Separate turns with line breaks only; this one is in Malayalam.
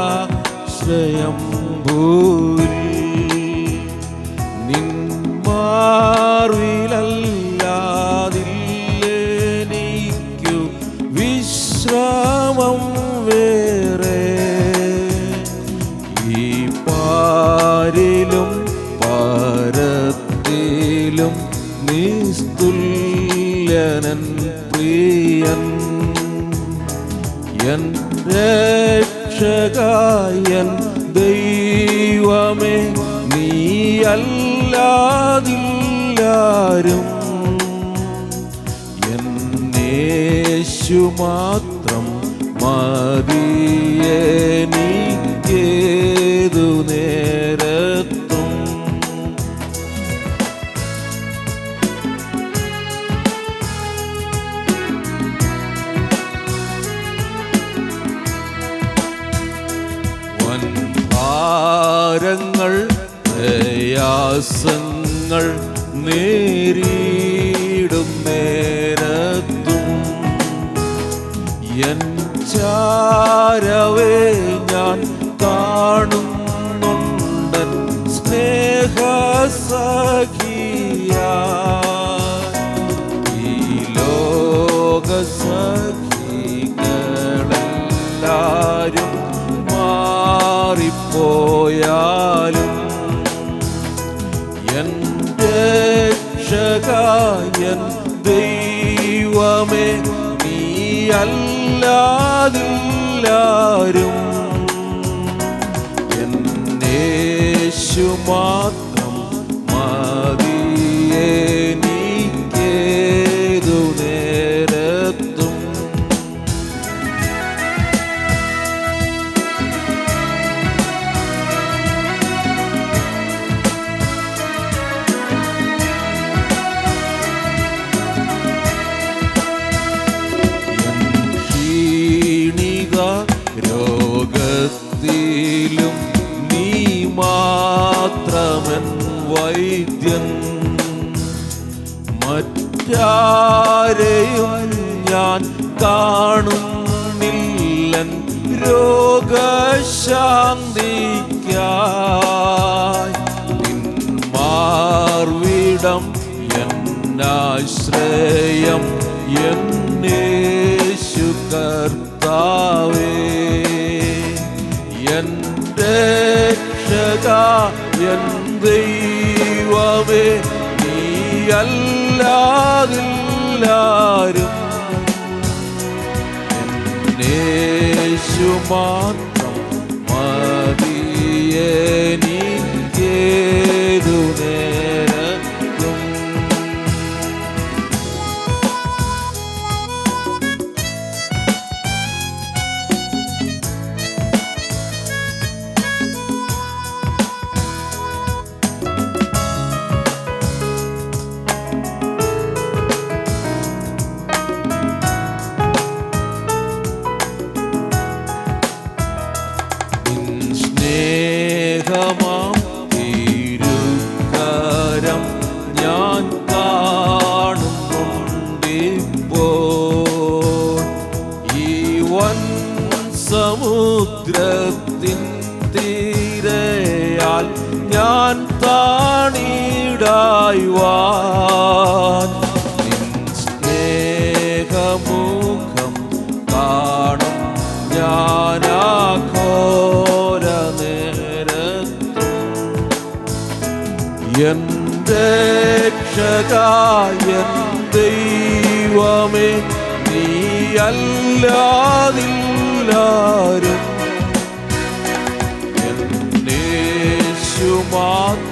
യേശുവല്ലതില്ലേനിക്കോരാശ്രയം ഭൂരിൽ നിന്മാർവിലല്ലാതില്ലേനിക്കു വിശ്രാമം വേറെ. ഈ പാരിലും പാരത്തിലും നിസ്തുല്യനൻ പ്രിയൻ എൻ രക്ഷകായൻ ദൈവമേ നീയല്ലാതില്ലാരും എന്നേശു മാത്രം മതിയേ നീ നേരത്തും വൻഭാരങ്ങൾ പ്രയാസങ്ങൾ നേരിടും നേരത്തും. എൻ ചാരവേ ഞാൻ കാണുന്നുണ്ടൻ സ്നേഹസഖിയ. ഈ ലോകസഖികളെല്ലാരും മാറിപ്പോയാലും രക്ഷകായൻ നീ അല്ലാതില്ലാരും എന്നേശു മാത്രം മാത്രമൻ വൈദ്യൻ. മറ്റാരെയും ഞാൻ കാണുന്നില്ലൻ രോഗശാന്തിക്കായി. മാർവിടം എന്നാശ്രയം എന്നേശു കർത്താവേ. എൻ രക്ഷക എൻ ദൈവമേ നീയല്ലാതില്ലാരും എന്നേശു മാത്രം സമുദ്രത്തിൻ തീരയാൽ ഞാൻ താണിടായി സ്നേഹമുഖം കാണും ഞാനാഘോര നേരത്തും. എന്റെ ക്ഷകായ ദൈവമേ നീയല്ലാതില്ലാരും എന്നേശു മാത്രം